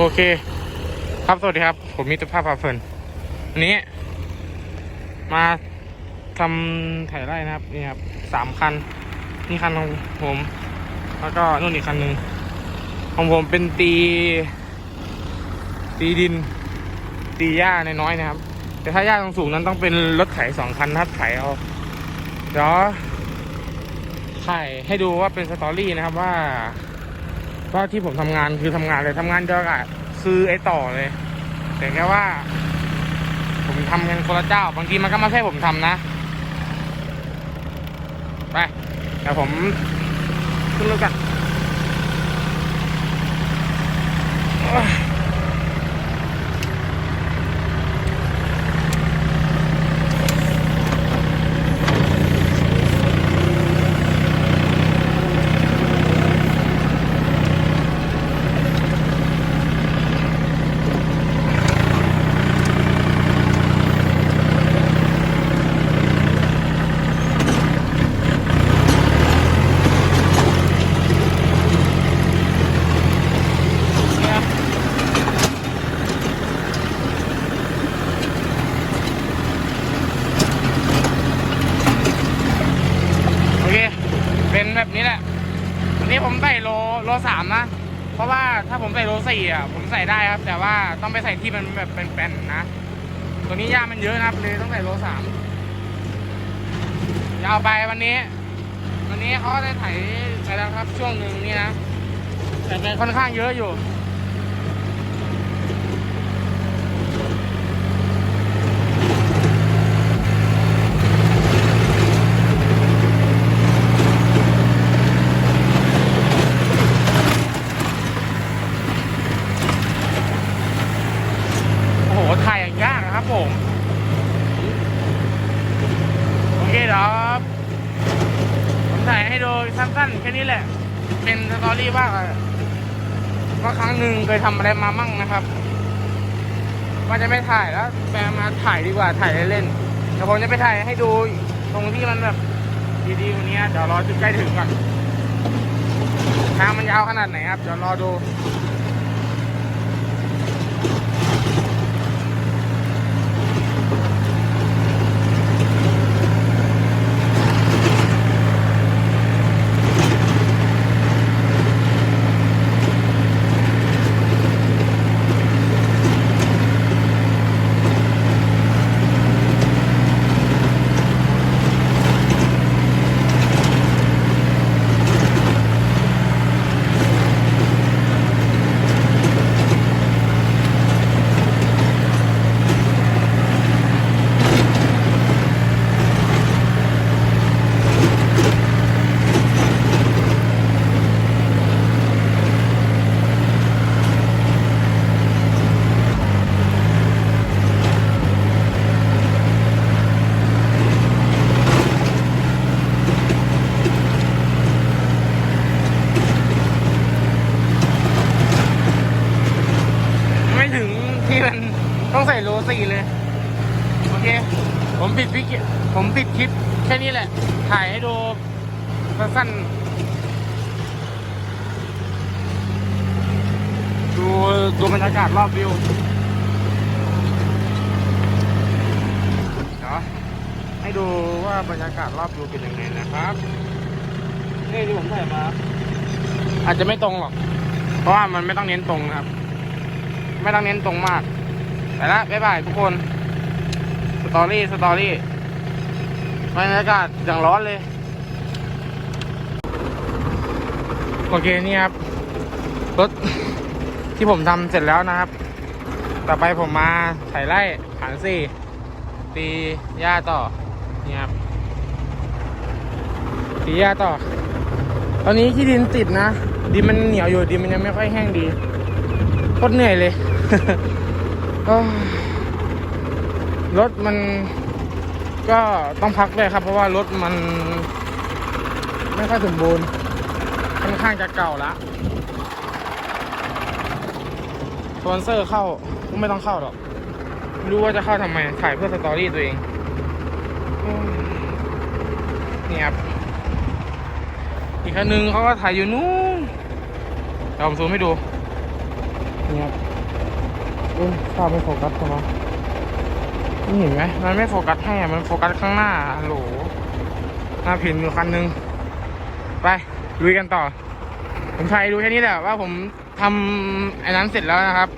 โอเค ครับสวัสดีครับ ผมมิตรภาพพาเพลินวันนี้ มาทำถ่ายไร่นะครับ นี่ครับสามคัน นี่คันของผม แล้วก็นู่นอีกคันหนึ่งของผมเป็นตี ตีดิน ตีหญ้าในน้อยนะครับ แต่ถ้าหญ้าสูงนั้นต้องเป็นรถไถสองคันนะครับไถเอาเดี๋ยวถ่ายให้ดูว่าเป็นสตอรี่นะครับว่า ก็ที่ผมทำงานคือทำงานเลยทำงานเดียวกับคือไอ้ต่อเลย แต่แค่ว่า ผมทำกันคนละเจ้า บางทีมันก็ไม่ใช่ผมทำนะ ไปแต่ผมขึ้นรถกันโอ้ยเนี่ยโอเค เป็นแบบนี้แหละ วันนี้ผมใส่โลโล สามนะ เพราะว่าถ้าผมใส่โลสี่อะผมใส่ได้ครับ แต่ว่าต้องไปใส่ที่มันแบบเป็นๆนะ ตัวนี้หญ้ามันเยอะนะครับเลยต้องใส่โลสามยาวไปวันนี้ วันนี้เขาได้ไถไปแล้วครับช่วงหนึ่งนี่นะแต่เป็นค่อนข้างเยอะอยู่ โอ้โห ถ่ายอย่างยากนะครับผม โอเคเดี๋ยวผมถ่ายให้ดู สั้นๆแค่นี้แหละ เป็นสตอรี่ว่าว่าครั้งหนึ่งเคยทำอะไรมามั่งนะครับว่าจะไม่ถ่ายแล้วแปลมาถ่ายดีกว่าถ่ายเล่นๆเดี๋ยวผมจะไปถ่ายให้ดูตรงที่มันแบบดีๆวันนี้เดี๋ยวรอจุดใกล้ถึงก่อนทางมันยาวขนาดไหนครับเดี๋ยวรอดู ไม่ถึงที่มัน ต้องใส่โลสี่เลย โอเค ผมปิดวิกผมปิดคลิปแค่นี้แหละ ถ่ายให้ดูสั้นดูดูบรรยากาศรอบวิวเดี๋ยวให้ดูว่าบรรยากาศรอบวิวเป็นยังไงนะครับนี่ที่ผมถ่ายมา อาจจะไม่ตรงหรอก เพราะว่ามันไม่ต้องเน้นตรงนะครับ ไม่ต้องเน้นตรงมาก ไปละบ๊ายบายทุกคน สตอรี่ สตอรี่บรรยากาศอย่างร้อนเลย โอเค นี่ครับ รถที่ผมทำเสร็จแล้วนะครับ ต่อไปผมมาไถไร่ฐานสี่ ตีหญ้าต่อ นี่ครับ ตีหญ้าต่อ ตอนนี้ที่ดินติดนะ ดินมันเหนียวอยู่ ดินมันยังไม่ค่อยแห้งดีโคตรเหนื่อยเลย รถมันก็ต้องพักเลยครับ เพราะว่ารถมัน ไม่ค่อยสมบูรณ์ค่อนข้างจะเก่าละสปอนเซอร์เข้าก็ไม่ต้องเข้าหรอก รู้ว่าจะเข้าทำไม ถ่ายเพื่อสตอรี่ตัวเอง นี่ครับ อีกคันนึงเขาก็ถ่ายอยู่นู้นเดี๋ยวผมซูมให้ดู นี่ครับ อ้ยภาพไม่โฟกัสใช่ไหมนี่เห็นไหมมันไม่โฟกัสให้อะมันโฟกัสข้างหน้าโหลหน้าผินอยู่คันนึง ไปลุยกันต่อ ผมใช้ดูแค่นี้แหละว่าผมทำไอ้นั้นเสร็จแล้วนะครับ